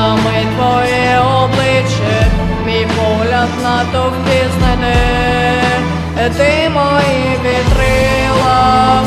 мить твоє обличчя, мій погляд надто впізнане. Ти мої вітрила,